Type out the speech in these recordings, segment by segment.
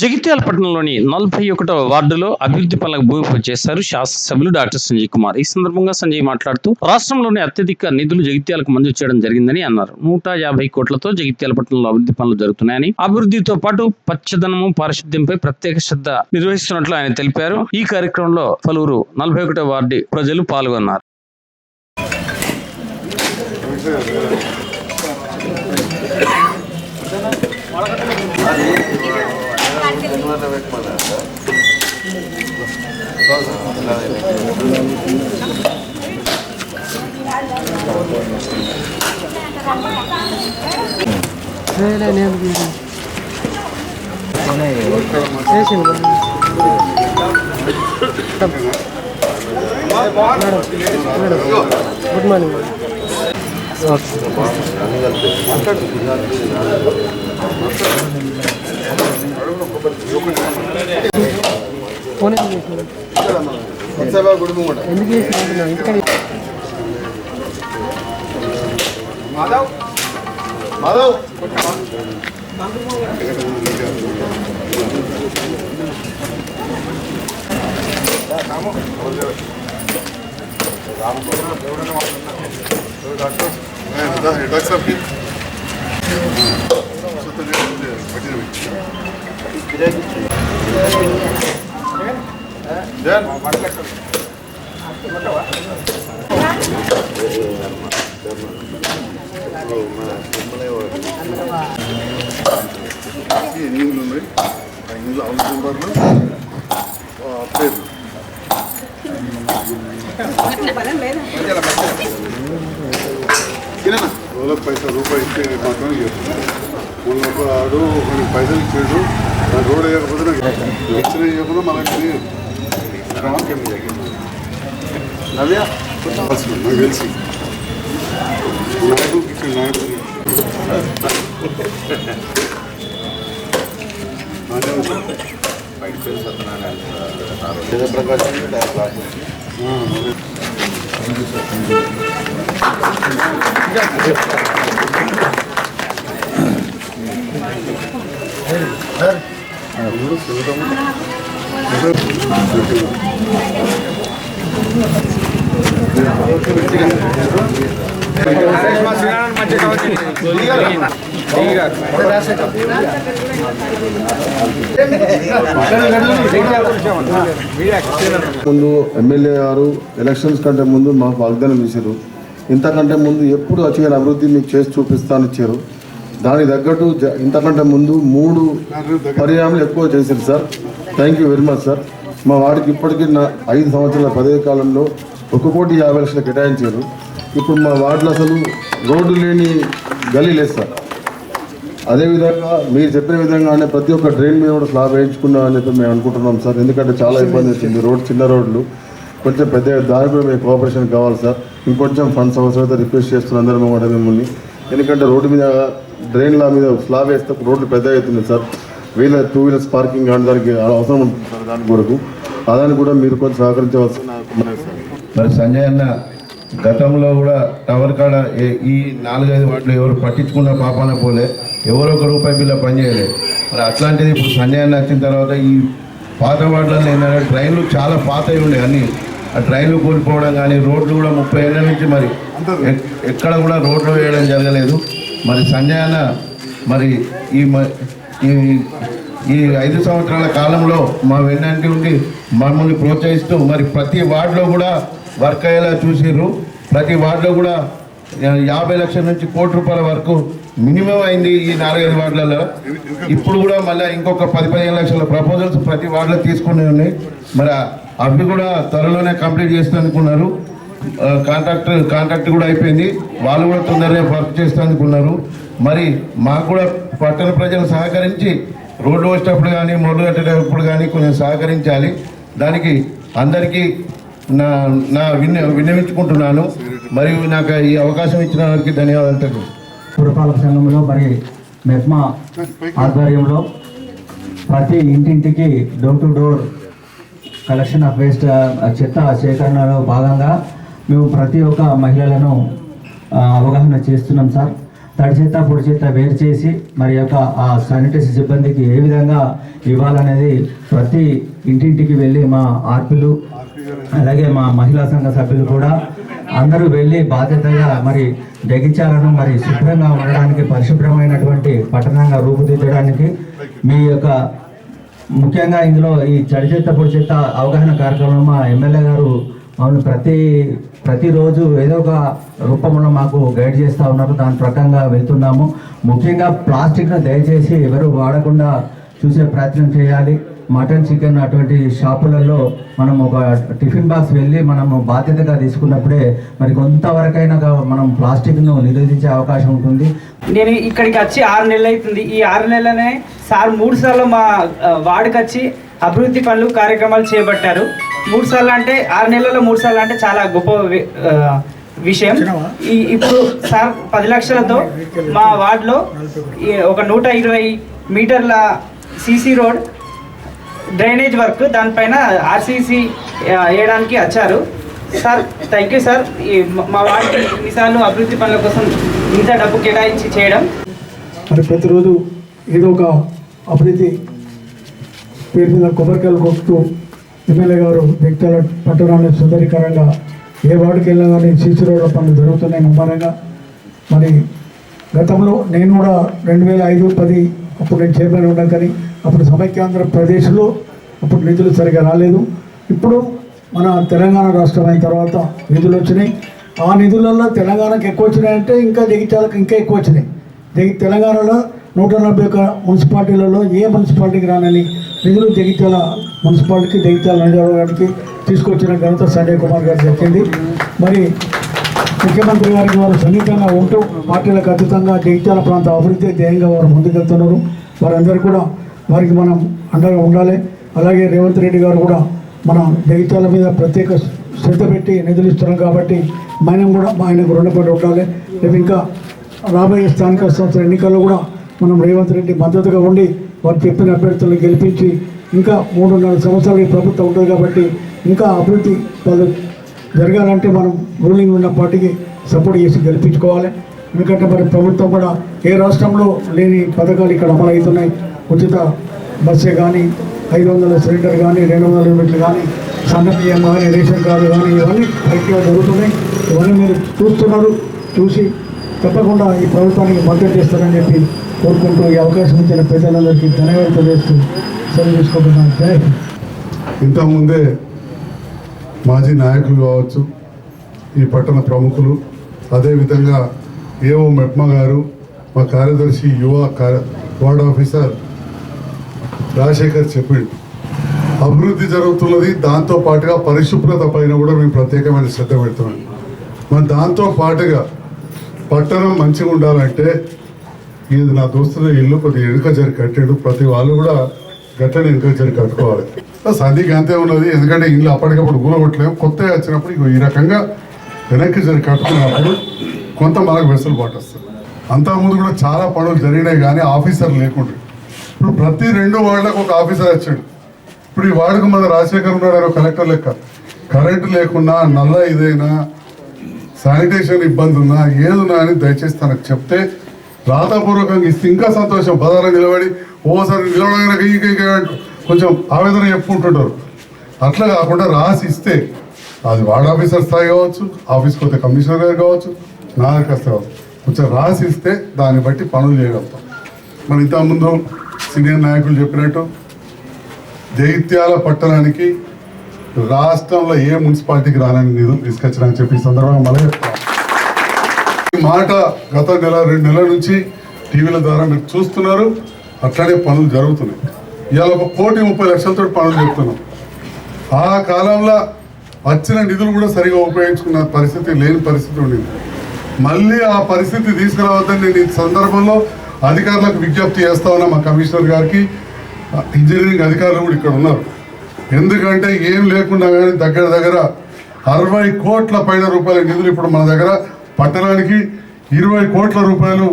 జగిత్యాల పట్టణంలోని నలభై ఒకటవ వార్డులో అభివృద్ధి పనులకు భూమి పూజ చేశారు శాసనసభ్యులు డాక్టర్ సంజయ్ కుమార్. ఈ సందర్భంగా సంజయ్ మాట్లాడుతూ రాష్ట్రంలోని అత్యధిక నిధులు జగిత్యాలకు మంజూరు చేయడం జరిగిందని అన్నారు. నూట యాభై కోట్లతో జగిత్యాల పట్టణంలో అభివృద్ధి పనులు జరుగుతున్నాయని అభివృద్ధితో పాటు పచ్చదనము పారిశుద్ధ్యంపై ప్రత్యేక శ్రద్ధ నిర్వహిస్తున్నట్లు ఆయన తెలిపారు. ఈ కార్యక్రమంలో పలువురు నలభై ఒకటవ వార్డు ప్రజలు పాల్గొన్నారు. గుడ్ మార్నింగ్ ఫోన్ ఎందుకు చేసినావు? ఎందుకు చేసినావు ఎందుకని మాధవ్ మాధవ్ డాక్టర్ సాబ్ జన్ నీళ్ళు ఉన్నాయి ఆ నీళ్ళు అవసరం పడలు పేరు రోజులకు పైసలు రూపాయి ఇస్తే మాత్రం మొన్న ఆడు కొన్ని పైసలు ఇచ్చాడు ఆ రోడ్ వేయకపోతే నాకు ఇచ్చిన ఇవ్వకుండా మనకి నవ్య నాకు తెలిసి. నాయకుడికి ఇచ్చిన నాయకుడికి 감사합니다. ముందు ఎమ్మెల్యే గారు ఎలక్షన్స్ కంటే ముందు మాకు వాగ్దానం ఇచ్చారు. ఇంతకంటే ముందు ఎప్పుడు అచ్చిన అభివృద్ధి మీకు చేసి చూపిస్తాను ఇచ్చారు. దానికి తగ్గట్టు జ- ఇంతకంటే ముందు మూడు పర్యాయాలు ఎక్కువ చేశారు sir. Thank you very much sir. మా వాడికి ఇప్పటికీ నా ఐదు సంవత్సరాల పదవి కాలంలో ఒక కోటి యాభై లక్షలు కేటాయించారు. ఇప్పుడు మా వార్డులో అసలు రోడ్డు లేని గలీ లేదు సార్. అదేవిధంగా మీరు చెప్పిన విధంగానే ప్రతి ఒక్క డ్రైన్ మీద కూడా స్లాబ్ వేయించుకున్నాం అని చెప్పి మేము అనుకుంటున్నాం సార్. ఎందుకంటే చాలా ఇబ్బంది వచ్చింది. రోడ్ చిన్న రోడ్లు కొంచెం పెద్ద దానిపై మేము మీకు కోఆపరేషన్ కావాలి సార్. ఇంకొంచెం ఫండ్స్ అవసరమైతే రిక్వెస్ట్ చేస్తున్నాం అందరం కూడా మిమ్మల్ని. ఎందుకంటే రోడ్డు మీద డ్రైన్ల మీద స్లాబ్ వేస్తే రోడ్లు పెద్ద అవుతుంది సార్. వీళ్ళ టూ వీలర్స్ పార్కింగ్ కానీ దానికి అవసరం ఉంటుంది సార్ దాని కొరకు. అదాన్ని కూడా మీరు కొంచెం సహకరించవలసిన మరి సంజయ్ అన్న గతంలో కూడా టవర్ కాడ ఈ నాలుగైదు వాటిలో ఎవరు పట్టించుకున్న పాపాన పోలే ఎవరో ఒక రూపాయి బిల్ల పనిచేయలేదు మరి అట్లాంటిది ఇప్పుడు సంజయ్ వచ్చిన తర్వాత ఈ పాత వాటిలలో ఏంటంటే ట్రైన్లు చాలా పాతవి ఉండే అన్ని. ఆ ట్రైన్లు కూలిపోవడం కానీ రోడ్లు కూడా ముప్పై ఏళ్ళ నుంచి మరి ఎక్కడ కూడా రోడ్లు వేయడం జరగలేదు. మరి సంజయ్ మరి ఈ మ- ఈ ఈ ఐదు సంవత్సరాల కాలంలో మా వెన్నంటి ఉండి మమ్మల్ని ప్రోత్సహిస్తూ మరి ప్రతి వార్డులో కూడా వర్క్ అయ్యేలా చూసిర్రు. ప్రతి వార్డులో కూడా యాభై లక్షల నుంచి కోటి రూపాయల వరకు మినిమం అయింది ఈ నాలుగైదు వార్డులలో. ఇప్పుడు కూడా మళ్ళీ ఇంకొక పది పదిహేను లక్షల ప్రపోజల్స్ ప్రతి వార్డులో తీసుకునే ఉన్నాయి. మరి అవి కూడా త్వరలోనే కంప్లీట్ చేస్తానుకున్నారు కాంట్రాక్టర్ కాంట్రాక్ట్ కూడా అయిపోయింది. వాళ్ళు కూడా తొందరగా వర్క్ చేస్తానుకున్నారు మరి మాకు కూడా పట్టణ ప్రజలు సహకరించి రోడ్డు వచ్చేటప్పుడు కానీ మొదలు కట్టేటప్పుడు కానీ కొంచెం సహకరించాలి. దానికి అందరికీ నా నా విన్న విన్నవించుకుంటున్నాను. మరియు నాకు ఈ అవకాశం ఇచ్చిన వారికి ధన్యవాదాలు తెలుపు. పురపాలక సంఘంలో మరి మెప్మా ఆధ్వర్యంలో ప్రతి ఇంటింటికి door to door collection of waste చెత్త సేకరణలో భాగంగా మేము ప్రతి ఒక్క మహిళలను అవగాహన చేస్తున్నాం సార్. తడి చెత్త పొడి వేరు చేసి మరి యొక్క ఆ శానిటైజర్ సిబ్బందికి ఏ విధంగా ఇవ్వాలనేది ప్రతి ఇంటింటికి వెళ్ళి మా ఆర్పిలు అలాగే మా మహిళా సంఘ సభ్యులు కూడా అందరూ వెళ్ళి బాధ్యతగా మరి జగించాలను మరి శుభ్రంగా ఉండడానికి పరిశుభ్రమైనటువంటి పట్టణంగా రూపుదిద్దడానికి మీ యొక్క ముఖ్యంగా ఇందులో ఈ చెడు చెత్త పొడి చెత్త అవగాహన కార్యక్రమం మా ఎమ్మెల్యే గారు అవును ప్రతి ప్రతిరోజు ఏదో ఒక రూపంలో మాకు గైడ్ చేస్తూ ఉన్నారు. దాని ప్రకారంగా వెళ్తున్నాము. ముఖ్యంగా ప్లాస్టిక్ను దయచేసి ఎవరు వాడకుండా చూసే ప్రయత్నం చేయాలి. మటన్ చికెన్ అటువంటి షాపులలో మనం ఒక టిఫిన్ బాక్స్ వెళ్ళి మనము బాధ్యతగా తీసుకున్నప్పుడే మరి కొంతవరకైనా మనం ప్లాస్టిక్ను నిరోధించే అవకాశం ఉంటుంది. నేను ఇక్కడికి వచ్చి ఆరు నెలలు అవుతుంది. ఈ ఆరు నెలలనే సార్ మూడు సార్లు మా వాడికి వచ్చి అభివృద్ధి పనులు కార్యక్రమాలు చేపట్టారు. మూడు సార్లు అంటే ఆరు నెలల్లో మూడు సార్లు అంటే చాలా గొప్ప విషయం. ఈ ఇప్పుడు సార్ పది లక్షలతో మా వార్డులో ఒక నూట ఇరవై మీటర్ల సీసీ రోడ్ డ్రైనేజ్ వర్క్ దానిపైన ఆర్సీసీ వేయడానికి వచ్చారు. Sir thank you sir. ఈ మా- వార్డుకి ఇన్నిసార్లు అభివృద్ధి పనుల కోసం ఇంత డబ్బు కేటాయించి చేయడం. మరి ప్రతిరోజు ఏదో ఒక అభివృద్ధి పేరు మీద కొబ్బరికాయలు కొడుతూ ఎమ్మెల్యే గారు వ్యక్తుల పట్టణాన్ని సుందరీకరంగా ఏ వార్డుకి వెళ్ళినా కానీ సీసీ రోడ్ల పనులు జరుగుతున్నాయి ముమ్మరంగా. మరి గతంలో నేను కూడా రెండు వేల ఐదు పది అప్పుడు నేను చైర్మన్ ఉన్నాను కానీ అప్పుడు సమైక్యాంధ్రప్రదేశ్లో అప్పుడు నిధులు సరిగా రాలేదు. ఇప్పుడు మన తెలంగాణ రాష్ట్రం అయిన తర్వాత నిధులు వచ్చినాయి. ఆ నిధులలో తెలంగాణకు ఎక్కువ వచ్చినాయంటే ఇంకా జగిత్యాలకు ఇంకా ఎక్కువ వచ్చినాయి. జగి తెలంగాణలో నూట నలభై ఒక్క మున్సిపాలిటీలలో ఏ మున్సిపాలిటీకి రానని నిధులు జగిత్యాల మున్సిపాలిటీకి జగిత్యాల గారికి తీసుకొచ్చిన ఘనత సంజయ్ కుమార్ గారు చెప్పింది. మరి ముఖ్యమంత్రి గారికి వారు సన్నిహితంగా ఉంటూ పార్టీలకు అతీతంగా జగిత్యాల ప్రాంత అభివృద్ధి ధ్యేయంగా వారు ముందుకెళ్తున్నారు. వారందరూ కూడా వారికి మనం అండగా ఉండాలి. అలాగే రేవంత్ రెడ్డి గారు కూడా మన జగిత్యాల మీద ప్రత్యేక శ్రద్ధ పెట్టి నిధులు ఇస్తున్నాం కాబట్టి మనం కూడా ఆయనకు రుణపడి ఉండాలి. రేపు ఇంకా రాబోయే స్థానిక సంస్థల ఎన్నికల్లో కూడా మనం రేవంత్ రెడ్డి మద్దతుగా ఉండి వారు చెప్పిన అభ్యర్థులను గెలిపించి ఇంకా మూడున్నర సంవత్సరాలు ఈ ప్రభుత్వం ఉంటుంది కాబట్టి ఇంకా అభివృద్ధి వాళ్ళు జరగాలంటే మనం రూలింగ్ ఉన్న పార్టీకి సపోర్ట్ చేసి గెలిపించుకోవాలి. ఎందుకంటే మరి ప్రభుత్వం కూడా ఏ రాష్ట్రంలో లేని పథకాలు ఇక్కడ అమలు అవుతున్నాయి ఉచిత బస్సే కానీ ఐదు వందల సిలిండర్ కానీ రెండు వందల యూనిట్లు కానీ సన్న బియ్యం కానీ రేషన్ కార్డు కానీ ఇవన్నీ కరెక్ట్గా జరుగుతున్నాయి ఇవన్నీ మీరు చూస్తున్నారు చూసి తప్పకుండా ఈ ప్రభుత్వానికి మద్దతు చేస్తారని చెప్పి కోరుకుంటూ ఈ అవకాశం ఇచ్చిన పెద్దలందరికీ ధన్యవాదాలు తెలియజేస్తూ సెలవు తీసుకుంటున్నాను. జై ఇంతకుముందే మాజీ నాయకులు కావచ్చు ఈ పట్టణ ప్రముఖులు అదేవిధంగా ఏఓ మెప్మ గారు మా కార్యదర్శి యువ కార్య వార్డ్ ఆఫీసర్ రాజశేఖర్ చెప్పిండు అభివృద్ధి జరుగుతున్నది దాంతో పాటుగా పరిశుభ్రత పైన కూడా మేము ప్రత్యేకమైన శ్రద్ధ పెడుతున్నాం. మరి దాంతో పాటుగా పట్టణం మంచిగా ఉండాలంటే ఇది నా దోస్తుల ఇల్లు కొద్దిగా ఎనుక జరి కట్టాడు. ప్రతి వాళ్ళు కూడా గట్టని వెనుక జరి కట్టుకోవాలి. సంధికి అంతే ఉన్నది. ఎందుకంటే ఇల్లు అప్పటికప్పుడు ఊరగొట్టలేము కొత్తగా వచ్చినప్పుడు ఇక ఈ రకంగా వెనక్కి జరి కట్టుకున్నప్పుడు కొంత మనకు వెసులుబాటు వస్తుంది. అంతకుముందు కూడా చాలా పనులు జరిగినాయి కానీ ఆఫీసర్ లేకుండా. ఇప్పుడు ప్రతి రెండు వార్డులకు ఒక ఆఫీసర్ వచ్చాడు. ఇప్పుడు ఈ వార్డుకు మన రాజశేఖర్ ఉన్నాడు కలెక్టర్ లెక్క. కరెంటు లేకున్నా నల్ల ఇదైనా శానిటేషన్ ఇబ్బంది ఉన్నా ఏదున్నా అని దయచేసి తనకు చెప్తే రాతపూర్వకంగా ఇస్తే ఇంకా సంతోషం పదాలు నిలబడి ఓసారి నిలబడగానే కొంచెం ఆవేదన చెప్పుకుంటుంటారు. అట్లా కాకుండా రాసి ఇస్తే అది వార్డ్ ఆఫీసర్ స్థాయి కావచ్చు ఆఫీస్కి పోతే కమిషనర్ గారు కావచ్చు నా దగ్గర కావచ్చు. కొంచెం రాసి ఇస్తే దాన్ని బట్టి పనులు చేయగలుగుతాం. మన ఇంతకుముందు సీనియర్ నాయకులు చెప్పినట్టు జైత్యాల పట్టణానికి రాష్ట్రంలో ఏ మున్సిపాలిటీకి రానని నిధులు తీసుకొచ్చారని చెప్పి ఈ సందర్భంగా మళ్ళీ చెప్తాను. మాట గత నెల రెండు నెలల నుంచి టీవీల ద్వారా మీరు చూస్తున్నారు. అట్లానే పనులు జరుగుతున్నాయి. ఇవాళ ఒక కోటి ముప్పై లక్షలతో పనులు చెప్తున్నాం ఆ కాలంలో వచ్చిన నిధులు కూడా సరిగా ఉపయోగించుకున్న పరిస్థితి లేని పరిస్థితి ఉండింది. మళ్ళీ ఆ పరిస్థితి తీసుకురావద్దని నేను ఈ సందర్భంలో అధికారులకు విజ్ఞప్తి చేస్తా ఉన్నా మా కమిషనర్ గారికి. ఇంజనీరింగ్ అధికారులు కూడా ఇక్కడ ఉన్నారు. ఎందుకంటే ఏం లేకుండా కానీ దగ్గర దగ్గర అరవై కోట్ల పైన రూపాయల నిధులు ఇప్పుడు మన దగ్గర పట్టణానికి ఇరవై కోట్ల రూపాయలు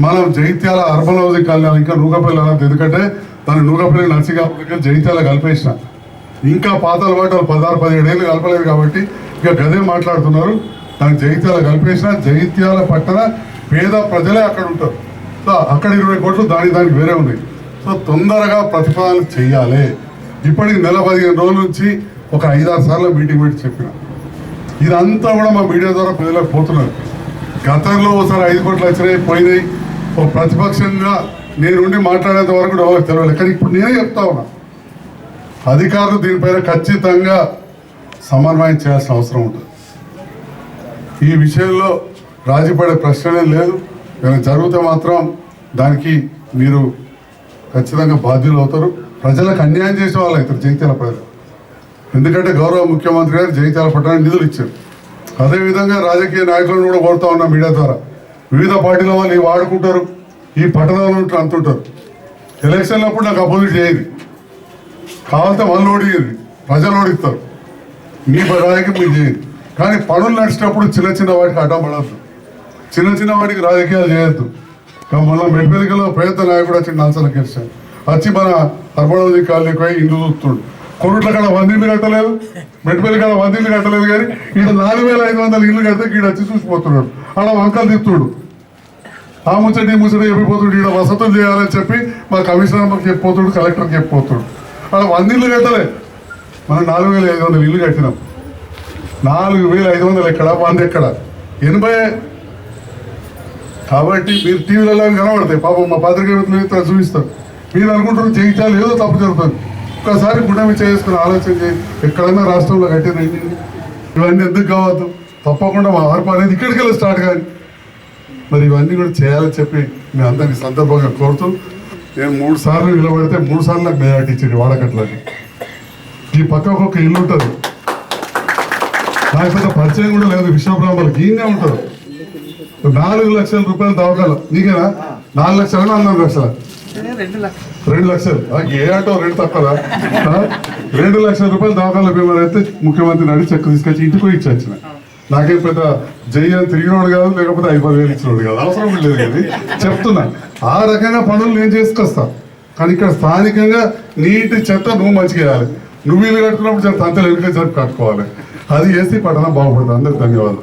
మనం జైత్యాల అర్బన్ హౌసింగ్ కాలనీ ఇంకా నూకపల్లి అనద్దు ఎందుకంటే దాన్ని నూకపల్లి నర్సింగాపల్లికి జైత్యాల కలిపేసిన. ఇంకా పాతలు పాటు వాళ్ళు పదహారు పదిహేడు ఏళ్ళు కలపలేదు కాబట్టి ఇక గదే మాట్లాడుతున్నారు. దానికి జైత్యాల కలిపేసిన జైత్యాల పట్టణ పేద ప్రజలే అక్కడ ఉంటారు. సో అక్కడ ఇరవై కోట్లు దాని దానికి వేరే ఉన్నాయి. సో తొందరగా ప్రతిపాదన చేయాలి. ఇప్పటికి నెల పదిహేను రోజుల నుంచి ఒక ఐదారు సార్లు మీటింగ్ పెట్టి చెప్పిన. ఇదంతా కూడా మా మీడియా ద్వారా ప్రజలకు పోతున్నారు. గతంలో ఒకసారి ఐదు కోట్లు వచ్చినాయి పోయినాయి. ఒక ప్రతిపక్షంగా నేనుండి మాట్లాడేంత వరకు కూడా ఎవరికి తెలియదు కానీ ఇప్పుడు నేనే చెప్తా ఉన్నా. అధికారులు దీనిపైన ఖచ్చితంగా సమన్వయం చేయాల్సిన అవసరం ఉంటుంది. ఈ విషయంలో రాజీపడే ప్రశ్నే లేదు. ఏమైనా జరిగితే మాత్రం దానికి మీరు ఖచ్చితంగా బాధ్యులు అవుతారు. ప్రజలకు అన్యాయం చేసే వాళ్ళు అవుతారు జగిత్యాల ప్రజలు. ఎందుకంటే గౌరవ ముఖ్యమంత్రి గారు జగిత్యాల పట్టణానికి నిధులు ఇచ్చారు. అదేవిధంగా రాజకీయ నాయకులను కూడా కోరుతా ఉన్నాం మీడియా ద్వారా. వివిధ పార్టీల వాళ్ళు ఇవి వాడుకుంటారు ఈ పట్టణాలు అంటుంటారు. అంటుంటారు ఎలక్షన్లప్పుడు నాకు అపోజిట్ చేయదు. కావాలంటే వాళ్ళు ఓడిగింది ప్రజలు ఓడిస్తారు. మీ రాజకీయం మీరు చేయండి కానీ పనులు నడిచినప్పుడు చిన్న చిన్న వాటికి అడ్డం పడద్దు. చిన్న చిన్న వాటికి రాజకీయాలు చేయొద్దు. మళ్ళీ మెట్పల్లికలో ప్రయత్న నాయకుడు వచ్చి నల్సల గెలిచాడు వచ్చి మన అర్బడవది కాలనీకి పోయి ఇండ్లు చూస్తుండు కొరుట్ల కాడ వంద ఇల్లు కట్టలేదు? మెట్పల్లి కాడ వంద ఇల్లు కట్టలేదు కానీ ఈడ నాలుగు వేల ఐదు వందల ఇల్లు కడితే ఈడ వచ్చి చూసిపోతున్నాడు ఆడ వంకలు తిప్పుతుడు. ఆ ముచ్చటి ముచ్చటి చెప్పిపోతుడు ఈడ వసతులు చేయాలని చెప్పి మా కమిషనర్ మాకు చెప్పిపోతుడు కలెక్టర్కి చెప్పిపోతుడు. ఆడ వంద ఇల్లు కట్టలే. మనం నాలుగు వేల ఐదు వందల ఇల్లు కట్టినాం. నాలుగు వేల ఐదు వందలు ఎక్కడ? వంద ఎక్కడ? ఎనభై. కాబట్టి మీరు టీవీలలో కనబడతాయి. పాపం మా పత్రిక మిత్రులు చూపిస్తారు. మీరు అనుకుంటున్నారు చేయించాలి ఏదో తప్పు జరుగుతుంది. ఒక్కసారి గుండె చేసుకుని ఆలోచన చేయి. ఎక్కడైనా రాష్ట్రంలో కట్టిన ఇవన్నీ ఎందుకు కావద్దు? తప్పకుండా మా ఆర్పు అనేది ఇక్కడికి వెళ్ళి స్టార్ట్ కానీ మరి ఇవన్నీ కూడా చేయాలని చెప్పి మీ అందరినీ సందర్భంగా కోరుతూ నేను మూడు సార్లు నిలబడితే మూడు సార్లు నాకు మెజార్టీ ఇచ్చింది వాడకట్లకి ఈ పక్క ఒక్కొక్క ఇల్లు ఉంటుంది. నాకు పెద్ద పరిచయం కూడా లేదు విశ్వబ్రాహ్మణులకి ఈయనే ఉంటారు. నాలుగు లక్షల రూపాయలు దవాఖాలు నీకేనా? నాలుగు లక్షల? నాలుగు లక్షల. రెండు లక్షలు. ఏ ఆటో రెండు తక్కువ రెండు లక్షల రూపాయలు దవాఖాన బీమా అయితే ముఖ్యమంత్రి నడి చెక్ తీసుకొచ్చి ఇంటికి పోయి ఇచ్చి వచ్చిన నాకేం పెద్ద జయ్యని తిరిగినోడు కాదు లేకపోతే ఐదు పది వేలు ఇచ్చినోడు కాదు. అవసరం లేదు కానీ చెప్తున్నా. ఆ రకంగా పనులు నేను చేసుకొస్తా. కానీ ఇక్కడ స్థానికంగా నీటి చెత్త నువ్వు మంచిగా వేయాలి. నువ్వు ఇల్లు కట్టుకున్నప్పుడు చెత్త అంతా వెనుక కట్టుకోవాలి. అది చేసి పట్టణం బాగుపడుతుంది. అందరికి ధన్యవాదాలు.